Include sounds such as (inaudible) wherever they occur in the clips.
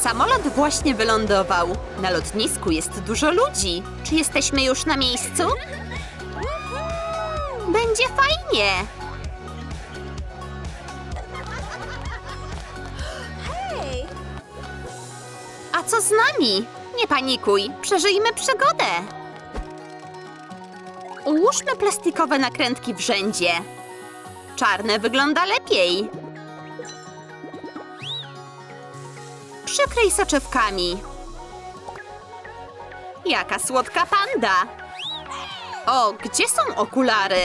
Samolot właśnie wylądował. Na lotnisku jest dużo ludzi. Czy jesteśmy już na miejscu? Będzie fajnie. A co z nami? Nie panikuj, przeżyjmy przygodę. Ułóżmy plastikowe nakrętki w rzędzie. Czarne wygląda lepiej. Przykryj soczewkami. Jaka słodka panda. O, gdzie są okulary?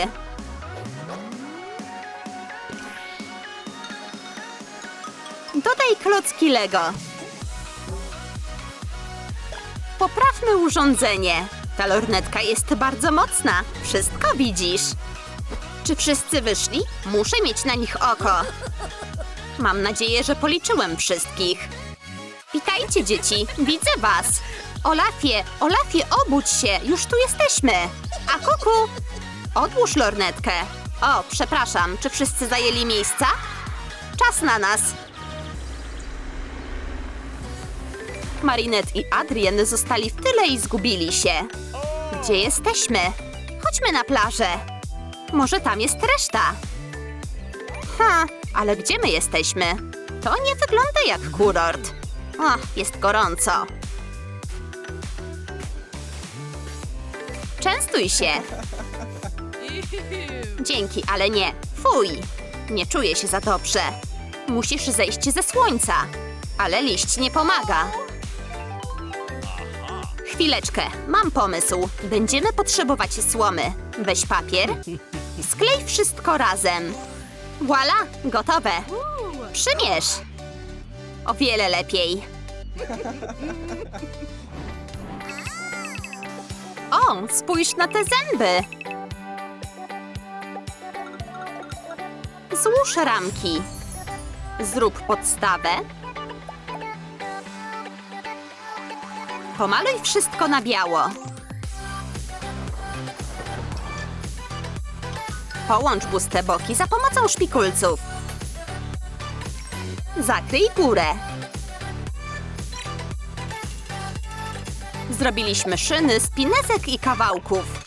Dodaj klocki Lego. Poprawmy urządzenie. Ta lornetka jest bardzo mocna. Wszystko widzisz. Czy wszyscy wyszli? Muszę mieć na nich oko. Mam nadzieję, że policzyłem wszystkich. Witajcie, dzieci. Widzę was. Olafie, Olafie, obudź się. Już tu jesteśmy. A kuku, odłóż lornetkę. O, przepraszam. Czy wszyscy zajęli miejsca? Czas na nas. Marinette i Adrien zostali w tyle i zgubili się. Gdzie jesteśmy? Chodźmy na plażę. Może tam jest reszta. Ha, ale gdzie my jesteśmy? To nie wygląda jak kurort. O, jest gorąco. Częstuj się. Dzięki, ale nie. Fuj. Nie czuję się za dobrze. Musisz zejść ze słońca. Ale liść nie pomaga. Chwileczkę, mam pomysł. Będziemy potrzebować słomy. Weź papier. Sklej wszystko razem. Voila, gotowe. Przymierz. O wiele lepiej. O, spójrz na te zęby. Złóż ramki. Zrób podstawę. Pomaluj wszystko na biało. Połącz puste boki za pomocą szpikulców. Zakryj górę. Zrobiliśmy szyny z pinezek i kawałków.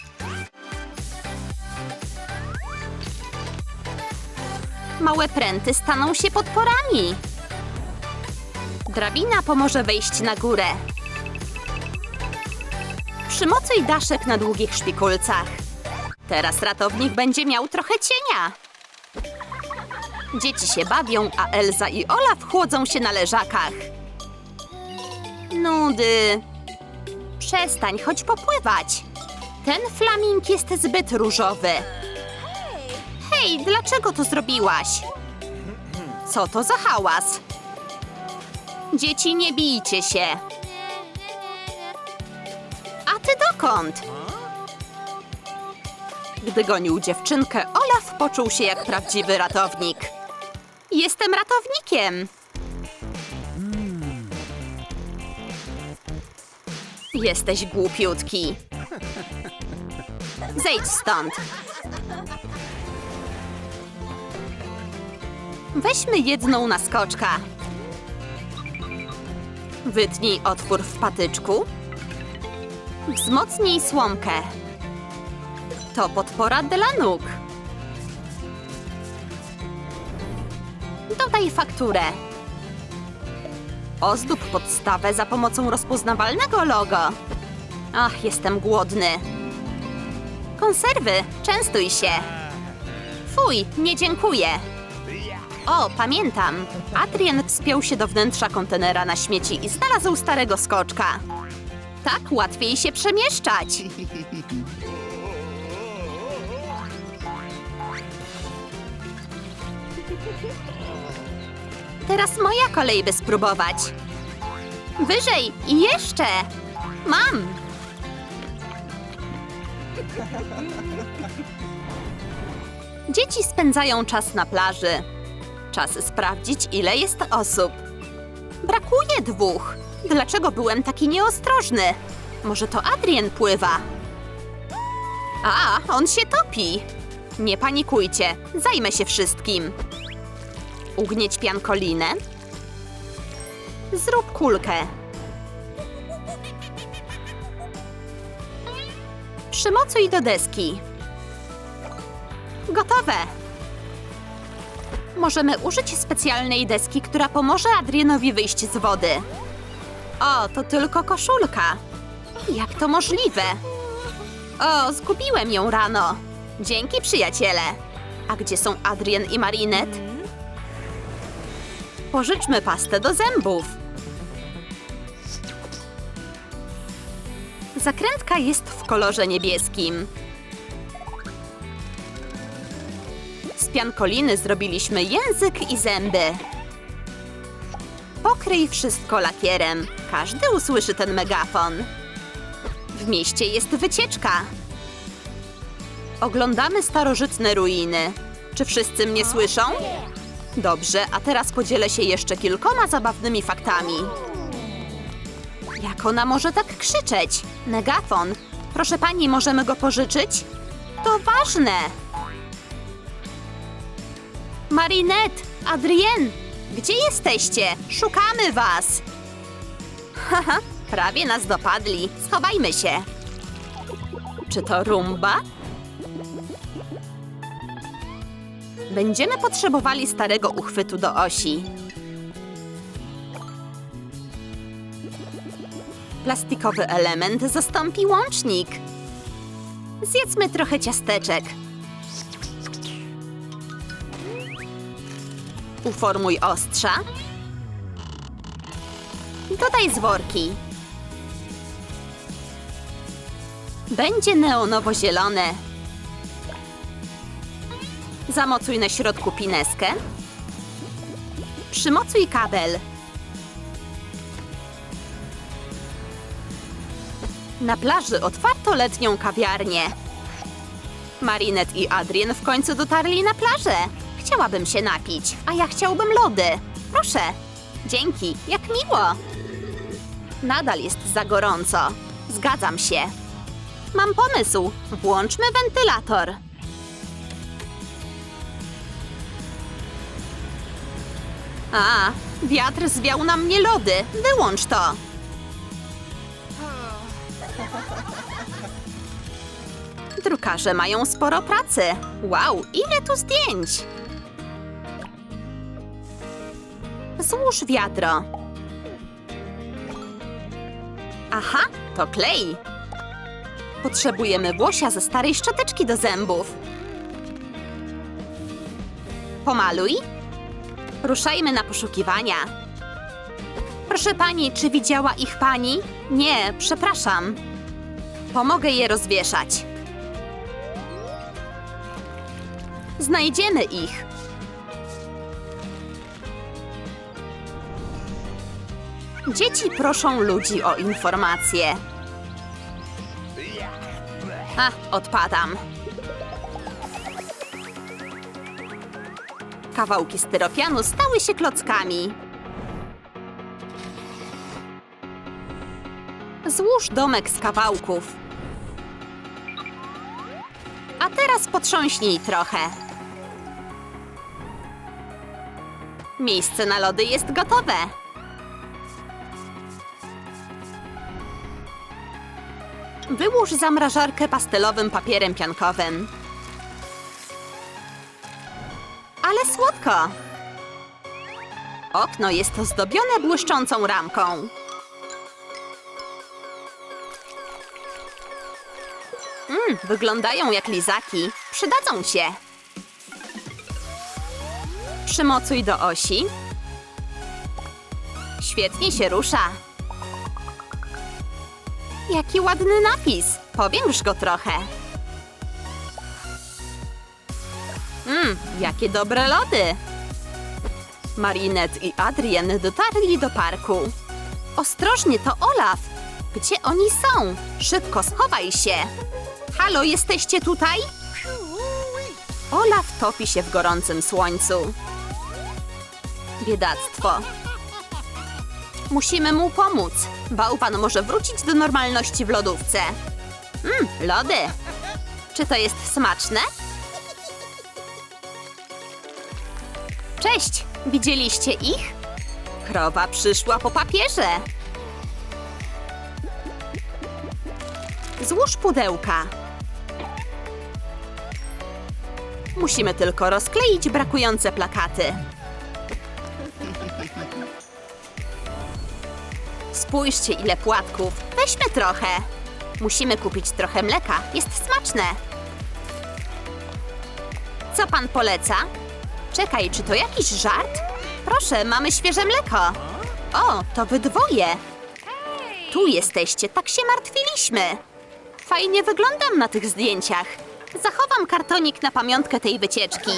Małe pręty staną się podporami. Drabina pomoże wejść na górę. Przymocuj daszek na długich szpikulcach. Teraz ratownik będzie miał trochę cienia. Dzieci się bawią, a Elza i Olaf chłodzą się na leżakach. Nudy. Przestań, chodź popływać. Ten flaming jest zbyt różowy. Hej, dlaczego to zrobiłaś? Co to za hałas? Dzieci, nie bijcie się. A ty dokąd? Gdy gonił dziewczynkę, Olaf poczuł się jak prawdziwy ratownik. Jestem ratownikiem. Jesteś głupiutki. Zejdź stąd. Weźmy jedną na skoczka. Wytnij otwór w patyczku. Wzmocnij słomkę. To podpora dla nóg. Dodaj fakturę. Ozdób podstawę za pomocą rozpoznawalnego logo. Ach, jestem głodny. Konserwy, częstuj się. Fuj, nie dziękuję. O, pamiętam. Adrian wspiął się do wnętrza kontenera na śmieci i znalazł starego skoczka. Tak łatwiej się przemieszczać. (laughs) Teraz moja kolej, by spróbować. Wyżej i jeszcze! Mam! Dzieci spędzają czas na plaży. Czas sprawdzić, ile jest osób. Brakuje dwóch. Dlaczego byłem taki nieostrożny? Może to Adrien pływa? A, on się topi. Nie panikujcie, zajmę się wszystkim. Ugnieć piankolinę. Zrób kulkę. Przymocuj do deski. Gotowe. Możemy użyć specjalnej deski, która pomoże Adrianowi wyjść z wody. O, to tylko koszulka. Jak to możliwe? O, zgubiłem ją rano. Dzięki, przyjaciele. A gdzie są Adrian i Marinette? Pożyczmy pastę do zębów. Zakrętka jest w kolorze niebieskim. Z piankoliny zrobiliśmy język i zęby. Pokryj wszystko lakierem. Każdy usłyszy ten megafon. W mieście jest wycieczka. Oglądamy starożytne ruiny. Czy wszyscy mnie słyszą? Dobrze, a teraz podzielę się jeszcze kilkoma zabawnymi faktami. Jak ona może tak krzyczeć? Megafon. Proszę pani, możemy go pożyczyć? To ważne. Marinette, Adrien, gdzie jesteście? Szukamy was. Haha, (laughs) prawie nas dopadli. Schowajmy się. Czy to rumba? Będziemy potrzebowali starego uchwytu do osi. Plastikowy element zastąpi łącznik. Zjedzmy trochę ciasteczek. Uformuj ostrza. Dodaj zworki. Będzie neonowo-zielone. Zamocuj na środku pineskę. Przymocuj kabel. Na plaży otwarto letnią kawiarnię. Marinette i Adrien w końcu dotarli na plażę. Chciałabym się napić, a ja chciałbym lody. Proszę. Dzięki, jak miło. Nadal jest za gorąco. Zgadzam się. Mam pomysł. Włączmy wentylator. A, wiatr zwiał na mnie lody. Wyłącz to. Drukarze mają sporo pracy. Wow, ile tu zdjęć! Złóż wiadro. Aha, to klej. Potrzebujemy włosia ze starej szczoteczki do zębów. Pomaluj. Ruszajmy na poszukiwania. Proszę pani, czy widziała ich pani? Nie, przepraszam. Pomogę je rozwieszać. Znajdziemy ich. Dzieci proszą ludzi o informacje. A, odpadam. Kawałki styropianu stały się klockami. Złóż domek z kawałków. A teraz potrząśnij trochę. Miejsce na lody jest gotowe. Wyłóż zamrażarkę pastelowym papierem piankowym. Okno jest ozdobione błyszczącą ramką. Mmm, wyglądają jak lizaki. Przydadzą się. Przymocuj do osi. Świetnie się rusza. Jaki ładny napis. Powiększ go trochę. Mmm, jakie dobre lody. Marinette i Adrien dotarli do parku. Ostrożnie, to Olaf. Gdzie oni są? Szybko schowaj się. Halo, jesteście tutaj? Olaf topi się w gorącym słońcu. Biedactwo. Musimy mu pomóc. Bałwan może wrócić do normalności w lodówce. Mmm, lody. Czy to jest smaczne? Cześć, widzieliście ich? Krowa przyszła po papierze. Złóż pudełka. Musimy tylko rozkleić brakujące plakaty. Spójrzcie, ile płatków. Weźmy trochę. Musimy kupić trochę mleka. Jest smaczne. Co pan poleca? Czekaj, czy to jakiś żart? Proszę, mamy świeże mleko. O, to wy dwoje. Tu jesteście, tak się martwiliśmy. Fajnie wyglądam na tych zdjęciach. Zachowam kartonik na pamiątkę tej wycieczki.